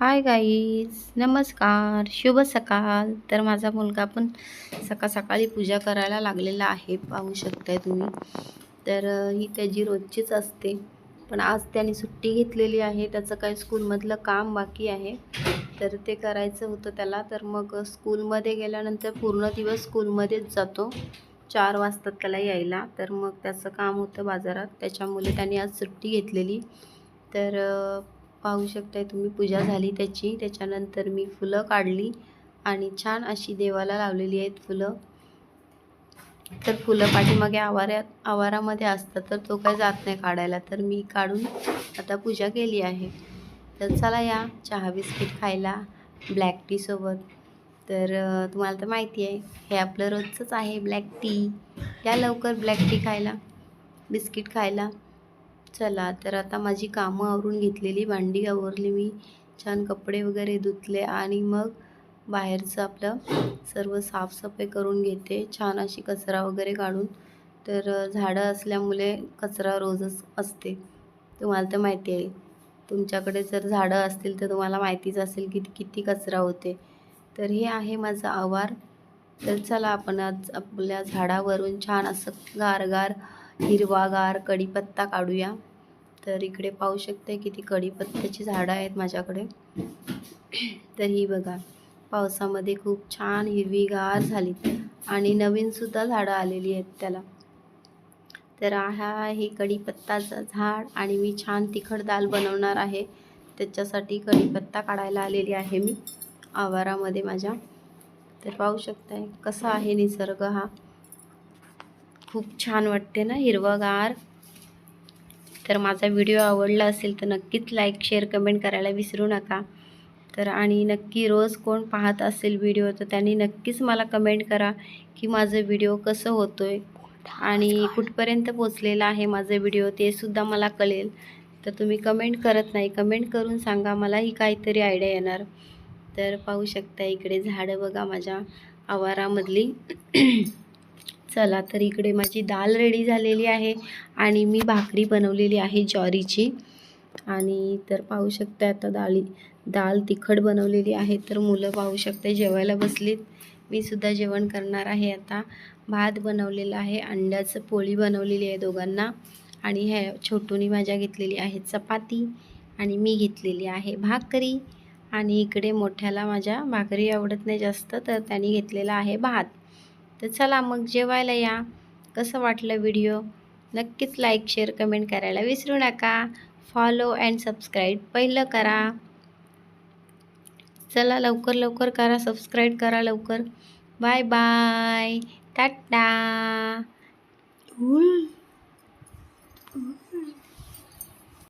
Hi guys नमस्कार शुभ सकाळ. तर माझा मुलगा पण सकाळ सकाळी पूजा करायला लागलेला आहे पाहू शकताय तुम्ही. तर ही त्याची रोजचीच असते. पण आज त्याने सुट्टी घेतलेली आहे त्याचं काही स्कूलमधलं काम बाकी आहे. तर ते करायचं होतं त्याला. तर मग स्कूलमध्ये गेल्यानंतर पूर्ण दिवस स्कूलमध्येच जातो. चार वाजतात त्याला यायला. तर मग त्याचं काम होतं बाजारात. त्याच्यामुळे त्याने आज सुट्टी घेतलेली. तर पाहू शकताय तुम्ही. पूजा झाली त्याची. त्याच्यानंतर मी फुलं काढली आणि छान अशी देवाला लावलेली आहेत फुलं. तर फुलं पाठीमागे आवाऱ्यात आवारामध्ये असतात तर तो काही जात नाही काढायला. तर मी काढून आता पूजा केली आहे. तर चला या चहा बिस्किट खायला ब्लॅक टीसोबत तर तुम्हाला तर माहिती आहे हे आपलं रोजचंच आहे ब्लॅक टी. या लवकर ब्लॅक टी खायला बिस्किट खायला. चला तर आता माझी कामं आवरून घेतलेली भांडी आवरली मी छान कपडे वगैरे धुतले आणि मग बाहेरचं आपलं सर्व साफसफाई करून घेते. छान अशी कचरा वगैरे काढून. तर झाडं असल्यामुळे कचरा रोजच असते. तुम्हाला तर माहिती आहे. तुमच्याकडे जर झाडं असतील तर तुम्हाला माहितीच असेल की किती कचरा होते. तर हे आहे माझं आवार. तर चला आपण आज आपल्या झाडावरून छान असं गारगार हिरवागार कढीपत्ता काढूया. तर इकडे पाहू शकते किती कढीपत्त्याची झाडं आहेत माझ्याकडे. तर ही बघा पावसामध्ये खूप छान हिरवीगार झाली आणि नवीनसुद्धा झाडं आलेली आहेत त्याला. तर हा आहे कढीपत्ताचं झाड आणि मी छान तिखट दाल बनवणार आहे. त्याच्यासाठी कढीपत्ता काढायला आलेली आहे मी आवारामध्ये माझ्या. तर पाहू शकताय कसा आहे निसर्ग हा. खूप छान वाटते ना हिरवगार. तर माझा व्हिडिओ आवडला असेल तर नक्कीच लाईक शेअर कमेंट करायला विसरू नका. तर आणि नक्की रोज कोण पाहत असेल व्हिडिओ तर त्यांनी नक्कीच मला कमेंट करा की माझं व्हिडिओ कसं होतो आहे आणि कुठपर्यंत पोचलेला आहे माझं व्हिडिओ ते सुद्धा मला कळेल. तर तुम्ही कमेंट करत नाही कमेंट करून सांगा मलाही काहीतरी आयडिया येणार. तर पाहू शकता इकडे झाडं बघा माझ्या आवारामधली. चला तर इकडे माझी दाल रेडी झालेली आहे आणि मी भाकरी बनवलेली आहे ज्वारीची. आणि तर पाहू शकता आता डाळी दाल तिखट बनवलेली आहे तर मुलं पाहू शकते जेवायला बसलीत. मी सुद्धा जेवण करणार आहे आता. भात बनवलेला आहे अंड्याचं पोळी बनवलेली आहे दोघांना. आणि ह्या छोटूनी माझ्या घेतलेली आहे चपाती. आणि मी घेतलेली आहे भाकरी. आणि इकडे मोठ्याला माझ्या भाकरी आवडत नाही जास्त तर त्यांनी घेतलेला आहे भात. तर चला मग जेवायला या. कसं वाटलं व्हिडिओ नक्कीच लाईक शेअर कमेंट करायला विसरू नका. फॉलो अँड सबस्क्राईब पहिलं करा. चला लवकर लवकर करा सबस्क्राईब करा लवकर. Bye bye Tata